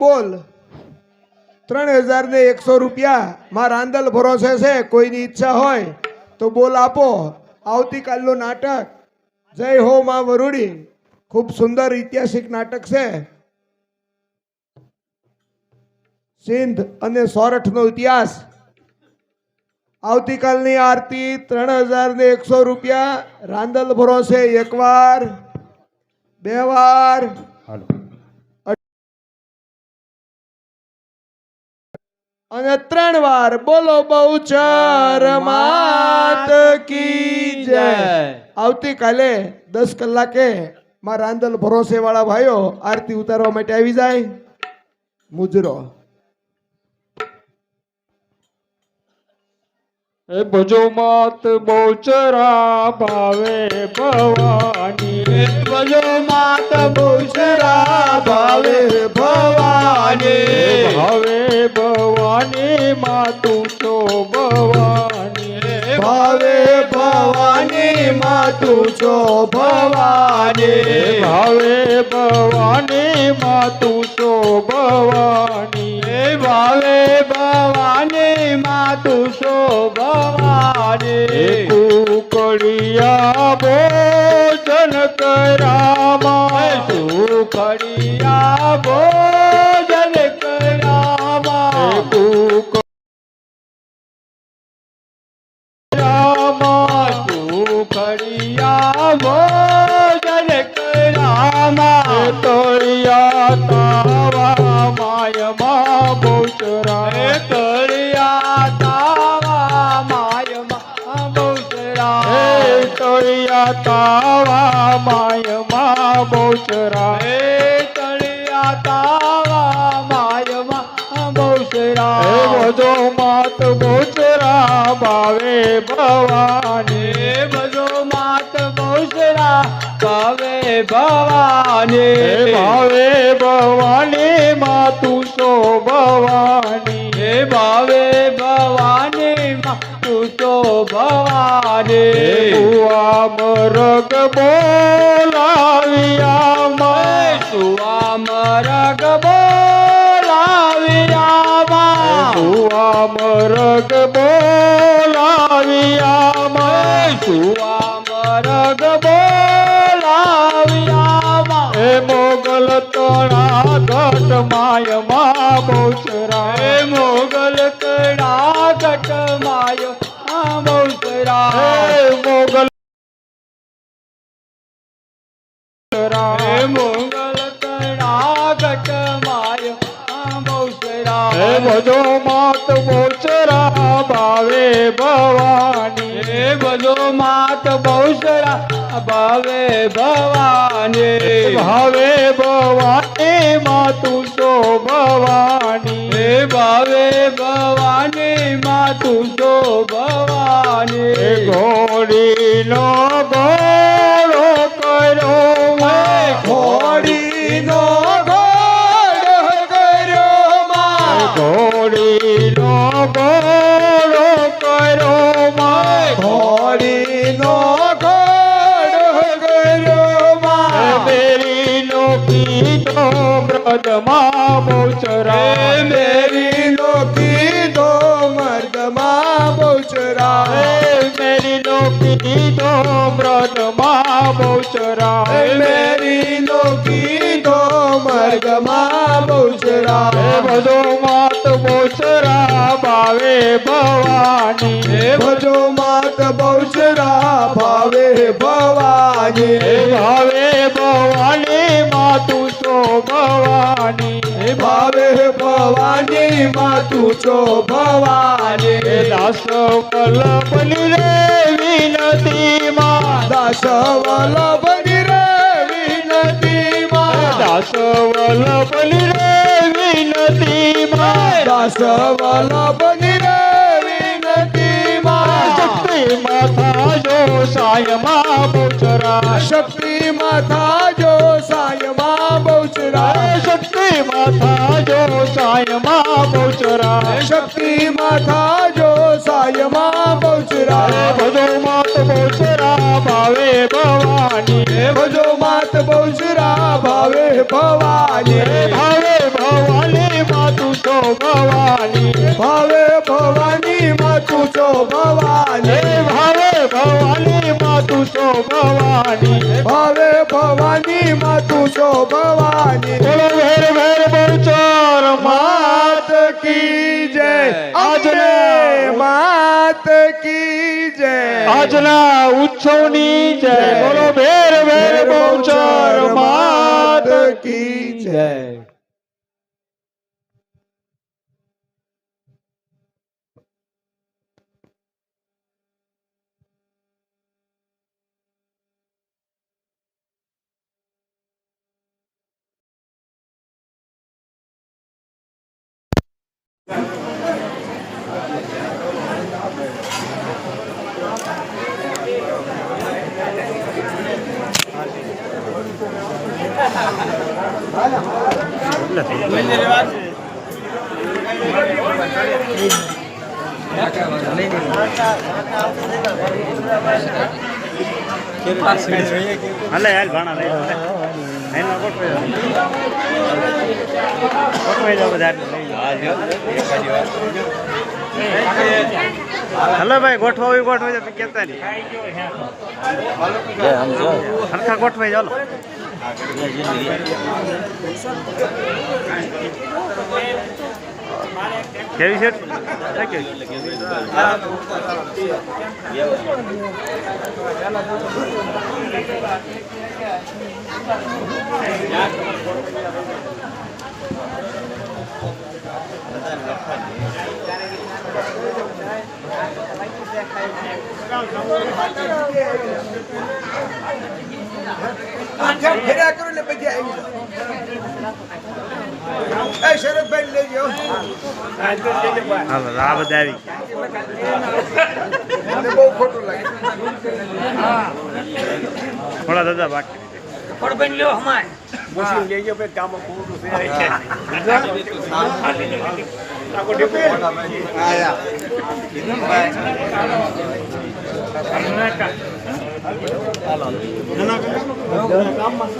બોલ. ત્રણ હજાર ને એકસો રૂપિયા મારા આંદલ ભરોસે છે, કોઈની ઈચ્છા હોય તો બોલ આપો. આવતીકાલનું નાટક. જય હો માં વરુડી. ખૂબ સુંદર ઐતિહાસિક નાટક છે. સિંધ અને સોરઠનો ઇતિહાસ. આવતીકાલની આરતી ત્રણ હજાર ને એકસો રૂપિયા રાંદલ ભરોસે. એકવાર, બે વાર. અને ત્રણ વાર બોલો બહુચર માત કી જય. આવતીકાલે દસ કલાકે મારા રાંદલ ભરોસે વાળા ભાઈઓ આરતી ઉતારવા માટે આવી જાય. મુજરો. એ ભજો માત બહુચરા ભાવે ભવાની ભજો માત બોચરા ભાવે ભવાની. ભાવે ભવાની માતું છો ભવાની ભાવે ભવાની માતું છો ભવાની. ભાવે ભવાની માતું છો ભવાની ભાવે ભવાની માતું છો ભવાની કુકડિયા ભોજન કરામાં. સુખડિયા ભોજન બહુસરા હે તળિયા તાવા માયમાં બોચરા હે તળિયા તાવા માયમાં બહુસરા હે બધો માત બોચરા ભાવે ભવાની ભજો માત બહુસરા ભાવે ભવાની ભાવે ભવાની માતુ સો ભવાની હે ભાવે ભવાની માં તું તો ભવાની ભુવા મરગ બોલાવ્યા માં. સુવા મરગ બોલાવ્યા માં. ભુવા મરગ બોલાવ્યા માં. સુવા મરગ બોલાવ્યા માં. એ મોગલ તળા ઘટ માયમાં બોચરા હે મોગલ કડા ઘટ માયો મોગલ મોગલ ઘટ માયો હે ભજો માત બોચરા ભાવે ભવાની. હે ભજો માત બહુસરા ભાવે ભવાની. ભાવે ભવાની માતું સો ભવાની ભાવે ભવાની. માતું તો હે ભવાની. ઘોડીનો ઘોડો કર્યો. મેં ઘોડીનો ઘોડો કર્યો માં. ઘોડીનો ઘોડો કર્યો મેં. ઘોડીનો ઘોડો કર્યો માં. મેરીનો કીધો બ્રદમાં બોચરા હે મેરીનો કીધો કીધો બ્રદમાં બોચરા હે મેરીનો કીધો મર્ગમાં બહુચરા બધો માત બોચરા ભાવે ભવાની. ભજો માત બહુચરા ભાવે ભવાની. ભાવે ભવાની માતું છો ભવાની. ભાવે ભવાની માતું છો ભવાની. દાસ વલ્લભની રે વિનતી માં દાસ વલ્લભની રે વિનતી માં દાસ વલ્લભની રે વિનતી માં દાસ વલ્લભની રે વિનતી માં શક્તિ માથા જો સાયમાં બોચરા શક્તિ માથા જો સાયમાં બહુચરા. શક્તિ માથા જો સાયમાં બોચરા શક્તિ માથા જો બહુચરા બધો માત બોચરા ભાવે ભવાની હે ભજો માત બહુચરા ભાવે ભવાની ભાવે ભવાની માતું છો ભવાની ભાવે ભવાની માતું છો ભવાની ભાવે ભવાની માતું છો ભવાની ભાવે ભવાની માતું છો ભવાની ભેર ભેર બહુચર માત માત કી જય આજના આજને માત કી જય આજના ઉત્સવની જય બોલો વેર વેર બહુચર માત જય હાલે બધા. હલો ભાઈ ગોઠવાવી ગોઠવાઈ જાઓ કેતા નહીં. હરખા ગોઠવાઈ જાઓ કેવી છે? કેવી? ફેર્યા કરો ને પછી આવી શરદભાઈ લઈ જાઓ. આ બધા આવી બહુ ખોટું લાગે. થોડા દાદા બાકી. પડબન લ્યો હમાય. મુસ્લિમ લઈ ગયો ભાઈ કામ પૂરું છે આખો ડેપો આયા ઇધન ભાઈ કર્ણાટક હાલો કર્ણાટક કામમાં